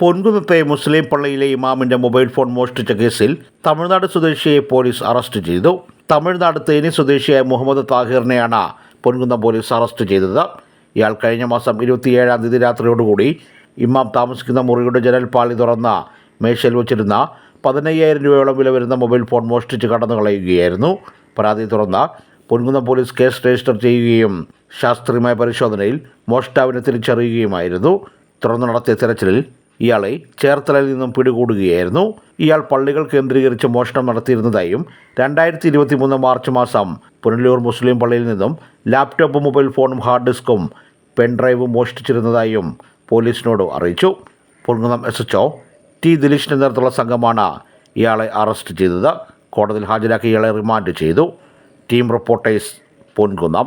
പൊൻകുന്നത്തെ മുസ്ലിം പള്ളിയിലെ ഇമാമിന്റെ mobile phone മോഷ്ടിച്ച കേസിൽ തമിഴ്നാട് സ്വദേശിയെ പോലീസ് അറസ്റ്റ് ചെയ്തു. തമിഴ്നാട് തേനി സ്വദേശിയായ മുഹമ്മദ് താഹിറിനെയാണ് പൊൻകുന്നം പോലീസ് അറസ്റ്റ് ചെയ്തത്. ഇയാൾ കഴിഞ്ഞ മാസം ഇരുപത്തിയേഴാം തീയതി രാത്രിയോടുകൂടി ഇമാം താമസിക്കുന്ന മുറിയുടെ ജനൽപ്പാളി തുറന്ന മേശയിൽ വച്ചിരുന്ന പതിനയ്യായിരം രൂപയോളം വില വരുന്ന മൊബൈൽ ഫോൺ മോഷ്ടിച്ച് കടന്നു കളയുകയായിരുന്നു. പരാതി തുറന്ന പൊൻകുന്നം പോലീസ് കേസ് രജിസ്റ്റർ ചെയ്യുകയും ശാസ്ത്രീയമായ പരിശോധനയിൽ മോഷ്ടാവിനെ തിരിച്ചറിയുകയുമായിരുന്നു. തുടർന്ന് നടത്തിയ തെരച്ചിലിൽ ഇയാളെ ചേർത്തലയിൽ നിന്നും പിടികൂടുകയായിരുന്നു. ഇയാൾ പള്ളികൾ കേന്ദ്രീകരിച്ച് മോഷണം നടത്തിയിരുന്നതായും രണ്ടായിരത്തി ഇരുപത്തി മൂന്ന് മാർച്ച് മാസം പുനലൂർ മുസ്ലിം പള്ളിയിൽ നിന്നും ലാപ്ടോപ്പും മൊബൈൽ ഫോണും ഹാർഡ് ഡിസ്കും പെൻഡ്രൈവും മോഷ്ടിച്ചിരുന്നതായും പോലീസിനോട് അറിയിച്ചു. പൊൻകുന്നം എസ് എച്ച് ടി ദിലീഷിന്റെ നേതൃത്വമുള്ള സംഘമാണ് ഇയാളെ അറസ്റ്റ് ചെയ്തത്. കോടതിയിൽ ഹാജരാക്കി ഇയാളെ റിമാൻഡ് ചെയ്തു. Team reporters Ponkunnam